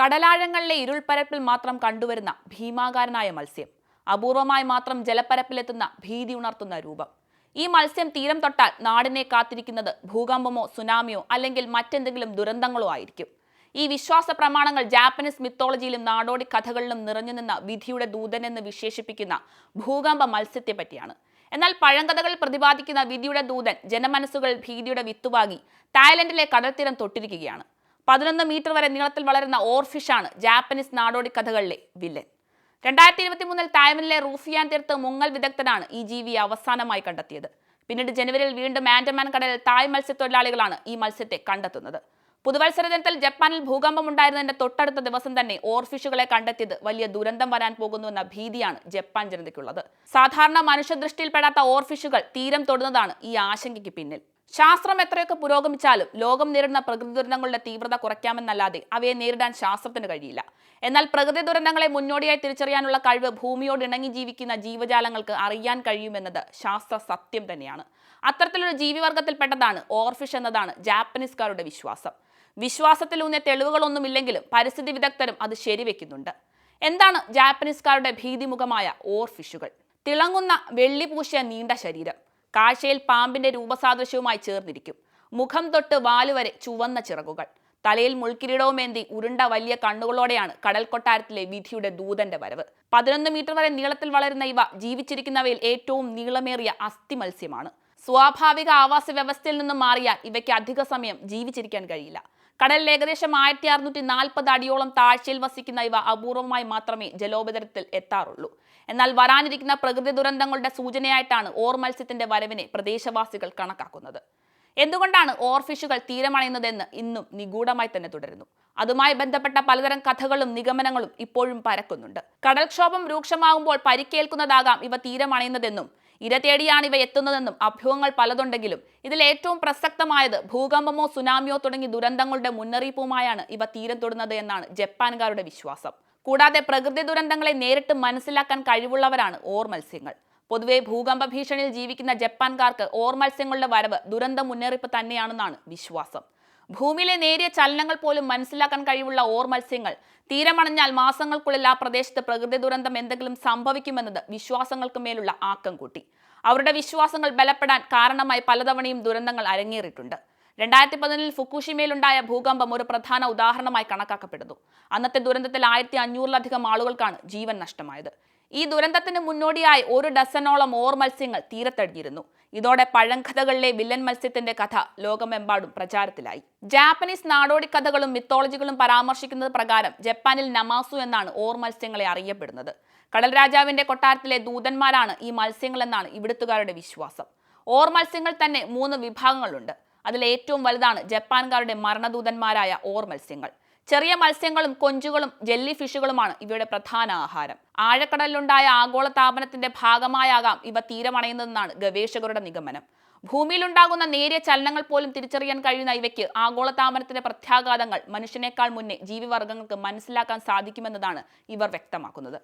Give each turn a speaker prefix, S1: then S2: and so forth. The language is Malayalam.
S1: കടലാഴങ്ങളിലെ ഇരുൾപ്പരപ്പിൽ മാത്രം കണ്ടുവരുന്ന ഭീമാകാരനായ മത്സ്യം. അപൂർവമായി മാത്രം ജലപ്പരപ്പിലെത്തുന്ന ഭീതി ഉണർത്തുന്ന രൂപം. ഈ മത്സ്യം തീരം തൊട്ടാൽ നാടിനെ കാത്തിരിക്കുന്നത് ഭൂകമ്പമോ സുനാമിയോ അല്ലെങ്കിൽ മറ്റെന്തെങ്കിലും ദുരന്തങ്ങളോ ആയിരിക്കും. ഈ വിശ്വാസ പ്രമാണങ്ങൾ ജാപ്പനീസ് മിത്തോളജിയിലും നാടോടി കഥകളിലും നിറഞ്ഞു നിന്ന വിധിയുടെ ദൂതൻ എന്ന് വിശേഷിപ്പിക്കുന്ന ഭൂകമ്പ മത്സ്യത്തെ പറ്റിയാണ്. എന്നാൽ പഴങ്കഥകൾ പ്രതിപാദിക്കുന്ന വിധിയുടെ ദൂതൻ ജനമനസ്സുകൾ ഭീതിയുടെ വിത്തുവാങ്ങി തായ്ലൻഡിലെ കടൽത്തീരം തൊട്ടിരിക്കുകയാണ്. പതിനൊന്ന് മീറ്റർ വരെ നീളത്തിൽ വളരുന്ന ഓർഫിഷാണ് ജാപ്പനീസ് നാടോടി കഥകളിലെ വില്ലൻ. രണ്ടായിരത്തി ഇരുപത്തി മൂന്നിൽ തായ്മനിലെ റൂഫിയാൻ തീർത്ത് മുങ്ങൽ വിദഗ്ധനാണ് ഈ ജീവിയെ അവസാനമായി കണ്ടെത്തിയത്. പിന്നീട് ജനുവരിയിൽ വീണ്ടും ആൻഡമാൻ കടലിൽ തായ് മത്സ്യത്തൊഴിലാളികളാണ് ഈ മത്സ്യത്തെ കണ്ടെത്തുന്നത്. പുതുവത്സര ദിനത്തിൽ ജപ്പാനിൽ ഭൂകമ്പം ഉണ്ടായിരുന്നതിന്റെ തൊട്ടടുത്ത ദിവസം തന്നെ ഓർഫിഷുകളെ കണ്ടെത്തിയത് വലിയ ദുരന്തം വരാൻ പോകുന്നുവെന്ന ഭീതിയാണ് ജപ്പാൻ ജനതയ്ക്കുള്ളത്. സാധാരണ മനുഷ്യദൃഷ്ടിയിൽപ്പെടാത്ത ഓർഫിഷുകൾ തീരം തൊടുന്നതാണ് ഈ ആശങ്കയ്ക്ക് പിന്നിൽ. ശാസ്ത്രം എത്രയൊക്കെ പുരോഗമിച്ചാലും ലോകം നേരിടുന്ന പ്രകൃതി ദുരന്തങ്ങളുടെ തീവ്രത കുറയ്ക്കാമെന്നല്ലാതെ അവയെ നേരിടാൻ ശാസ്ത്രത്തിന് കഴിയില്ല. എന്നാൽ പ്രകൃതി ദുരന്തങ്ങളെ മുന്നോടിയായി തിരിച്ചറിയാനുള്ള കഴിവ് ഭൂമിയോട് ഇണങ്ങി ജീവിക്കുന്ന ജീവജാലങ്ങൾക്ക് അറിയാൻ കഴിയുമെന്നത് ശാസ്ത്ര സത്യം തന്നെയാണ്. അത്തരത്തിലൊരു ജീവിവർഗത്തിൽപ്പെട്ടതാണ് ഓർഫിഷ് എന്നതാണ് ജാപ്പനീസുകാരുടെ വിശ്വാസം. വിശ്വാസത്തിലൂന്നിയ തെളിവുകളൊന്നുമില്ലെങ്കിലും പരിസ്ഥിതി വിദഗ്ധരും അത് ശരിവെക്കുന്നുണ്ട്. എന്താണ് ജാപ്പനീസുകാരുടെ ഭീതിമുഖമായ ഓർഫിഷുകൾ തിളങ്ങുന്ന വെള്ളി പൂശിയ നീണ്ട ശരീരം. കാഴ്ചയിൽ പാമ്പിന്റെ രൂപസാദൃശ്യവുമായി ചേർന്നിരിക്കും. മുഖം തൊട്ട് വാലുവരെ ചുവന്ന ചിറകുകൾ. തലയിൽ മുൾക്കിരീടവുമേന്തി ഉരുണ്ട വലിയ കണ്ണുകളോടെയാണ് കടൽ കൊട്ടാരത്തിലെ വിധിയുടെ ദൂതന്റെ വരവ്. പതിനൊന്ന് മീറ്റർ വരെ നീളത്തിൽ വളരുന്ന ഇവ ജീവിച്ചിരിക്കുന്നവയിൽ ഏറ്റവും നീളമേറിയ അസ്ഥി മത്സ്യമാണ്. സ്വാഭാവിക ആവാസ വ്യവസ്ഥയിൽ നിന്നും മാറിയാൽ ഇവയ്ക്ക് അധിക സമയം ജീവിച്ചിരിക്കാൻ കഴിയില്ല. കടലിൽ ഏകദേശം ആയിരത്തി അറുന്നൂറ്റി നാൽപ്പത് അടിയോളം താഴ്ചയിൽ വസിക്കുന്ന ഇവ അപൂർവമായി മാത്രമേ ജലോപതരത്തിൽ എത്താറുള്ളൂ. എന്നാൽ വരാനിരിക്കുന്ന പ്രകൃതി ദുരന്തങ്ങളുടെ സൂചനയായിട്ടാണ് ഓർ മത്സ്യത്തിന്റെ വരവിനെ പ്രദേശവാസികൾ കണക്കാക്കുന്നത്. എന്തുകൊണ്ടാണ് ഓർഫിഷുകൾ തീരമണയുന്നതെന്ന് ഇന്നും നിഗൂഢമായി തന്നെ തുടരുന്നു. അതുമായി ബന്ധപ്പെട്ട പലതരം കഥകളും നിഗമനങ്ങളും ഇപ്പോഴും പരക്കുന്നുണ്ട്. കടൽക്ഷോഭം രൂക്ഷമാകുമ്പോൾ പരിക്കേൽക്കുന്നതാകാം ഇവ തീരമണയുന്നതെന്നും ഇര തേടിയാണ് ഇവ എത്തുന്നതെന്നും അഭ്യൂഹങ്ങൾ പലതുണ്ടെങ്കിലും ഇതിൽ ഏറ്റവും പ്രസക്തമായത് ഭൂകമ്പമോ സുനാമിയോ തുടങ്ങി ദുരന്തങ്ങളുടെ മുന്നറിയിപ്പുമായാണ് ഇവ തീരം തൊടുന്നത് എന്നാണ് ജപ്പാൻകാരുടെ വിശ്വാസം. കൂടാതെ പ്രകൃതി ദുരന്തങ്ങളെ നേരിട്ട് മനസ്സിലാക്കാൻ കഴിവുള്ളവരാണ് ഓർ മത്സ്യങ്ങൾ. പൊതുവെ ഭൂകമ്പ ഭീഷണിയിൽ ജീവിക്കുന്ന ജപ്പാൻകാർക്ക് ഓർ മത്സ്യങ്ങളുടെ വരവ് ദുരന്ത മുന്നറിയിപ്പ് തന്നെയാണെന്നാണ് വിശ്വാസം. ഭൂമിയിലെ നേരിയ ചലനങ്ങൾ പോലും മനസ്സിലാക്കാൻ കഴിവുള്ള ഓർ മത്സ്യങ്ങൾ തീരമണഞ്ഞാൽ മാസങ്ങൾക്കുള്ളിൽ ആ പ്രദേശത്ത് പ്രകൃതി ദുരന്തം എന്തെങ്കിലും സംഭവിക്കുമെന്നത് വിശ്വാസങ്ങൾക്ക് മേലുള്ള ആക്കം കൂട്ടി. അവരുടെ വിശ്വാസങ്ങൾ ബലപ്പെടാൻ കാരണമായി പലതവണയും ദുരന്തങ്ങൾ അരങ്ങേറിയിട്ടുണ്ട്. രണ്ടായിരത്തി പതിനൊന്നിൽ ഫുക്കുഷിമയിലുണ്ടായ ഭൂകമ്പം ഒരു പ്രധാന ഉദാഹരണമായി കണക്കാക്കപ്പെടുന്നു. അന്നത്തെ ദുരന്തത്തിൽ ആയിരത്തി അഞ്ഞൂറിലധികം ആളുകൾക്കാണ് ജീവൻ നഷ്ടമായത്. ഈ ദുരന്തത്തിന് മുന്നോടിയായി ഒരു ഡസനോളം ഓർ മത്സ്യങ്ങൾ തീരത്തടിഞ്ഞിരുന്നു. ഇതോടെ പഴങ്കഥകളിലെ വില്ലൻ മത്സ്യത്തിന്റെ കഥ ലോകമെമ്പാടും പ്രചാരത്തിലായി. ജാപ്പനീസ് നാടോടി കഥകളും മിത്തോളജികളും പരാമർശിക്കുന്നത് പ്രകാരം ജപ്പാനിൽ നമാസു എന്നാണ് ഓർ മത്സ്യങ്ങളെ അറിയപ്പെടുന്നത്. കടൽ രാജാവിന്റെ കൊട്ടാരത്തിലെ ദൂതന്മാരാണ് ഈ മത്സ്യങ്ങളെന്നാണ് ഇവിടുത്തുകാരുടെ വിശ്വാസം. ഓർ മത്സ്യങ്ങൾ തന്നെ മൂന്ന് വിഭാഗങ്ങളുണ്ട്. അതിൽ ഏറ്റവും വലുതാണ് ജപ്പാൻകാരുടെ മരണദൂതന്മാരായ ഓർ മത്സ്യങ്ങൾ. ചെറിയ മത്സ്യങ്ങളും കൊഞ്ചുകളും ജെല്ലി ഫിഷുകളുമാണ് ഇവയുടെ പ്രധാന ആഹാരം. ആഴക്കടലിലുണ്ടായ ആഗോള താപനത്തിന്റെ ഭാഗമായാകാം ഇവ തീരമണയുന്നതെന്നാണ് ഗവേഷകരുടെ നിഗമനം. ഭൂമിയിലുണ്ടാകുന്ന നേരിയ ചലനങ്ങൾ പോലും തിരിച്ചറിയാൻ കഴിയുന്ന ഇവയ്ക്ക് ആഗോളതാപനത്തിന്റെ പ്രത്യാഘാതങ്ങൾ മനുഷ്യനേക്കാൾ മുന്നേ ജീവിവർഗങ്ങൾക്ക് മനസ്സിലാക്കാൻ സാധിക്കുമെന്നതാണ് ഇവർ വ്യക്തമാക്കുന്നത്.